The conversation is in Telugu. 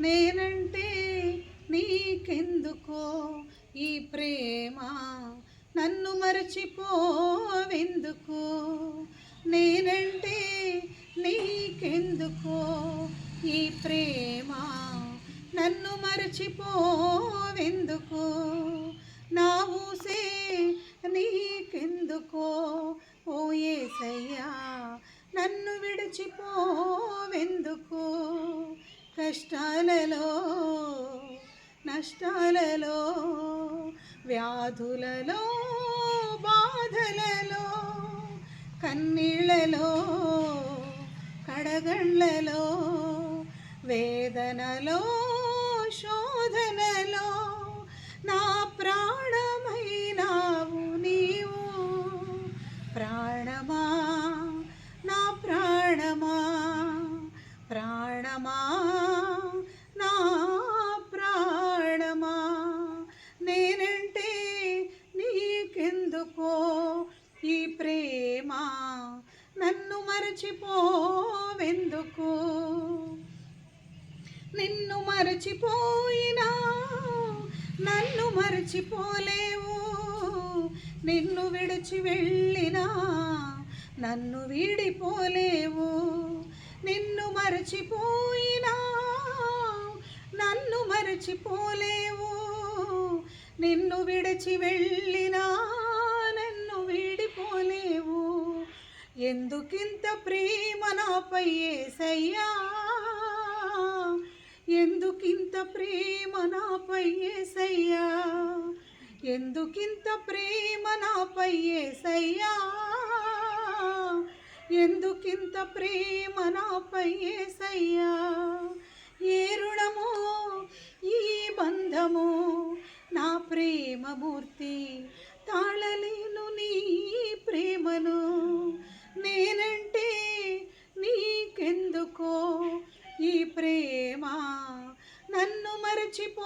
నేనంటే నీకెందుకో? ఈ ప్రేమ నన్ను మరచిపోవెందుకు? నేనంటే నీకెందుకో? ఈ ప్రేమ నన్ను మరచిపోవెందుకు? నా ఊసే నీకెందుకో? ఓ ఏసయ్యా నన్ను విడిచిపోవెందుకు? కష్టాలలో నష్టాలలో వ్యాధులలో బాధలలో కన్నీళ్ళలో కడగండ్లలో వేదనలో శోధనలో నా ప్రాణమైనావు నీవు. ప్రాణమా? నా ప్రాణమా? ప్రాణమా? ఎందుకో ఈ ప్రేమ నన్ను మరచిపోవెందుకు? నిన్ను మరచిపోయినా నన్ను మరచిపోలేవు. నిన్ను విడిచి వెళ్ళినా నన్ను వీడిపోలేవు. నిన్ను మరచిపోయినా నన్ను మరచిపోలేవు. నిన్ను విడిచి వెళ్ళినా ఎందుకింత ప్రేమ నాపై ఏసయ్యా? ఎందుకింత ప్రేమ నాపై ఏసయ్యా? ఎందుకింత ప్రేమ నాపై ఏసయ్యా? ఎందుకింత ప్రేమ నాపై ఏసయ్యా? ఏ రుణమో ఈ బంధము నా ప్రేమమూర్తి తాళలేను నీ నీకెందుకో ఈ ప్రేమ నన్ను మరచిపోవెందుకు?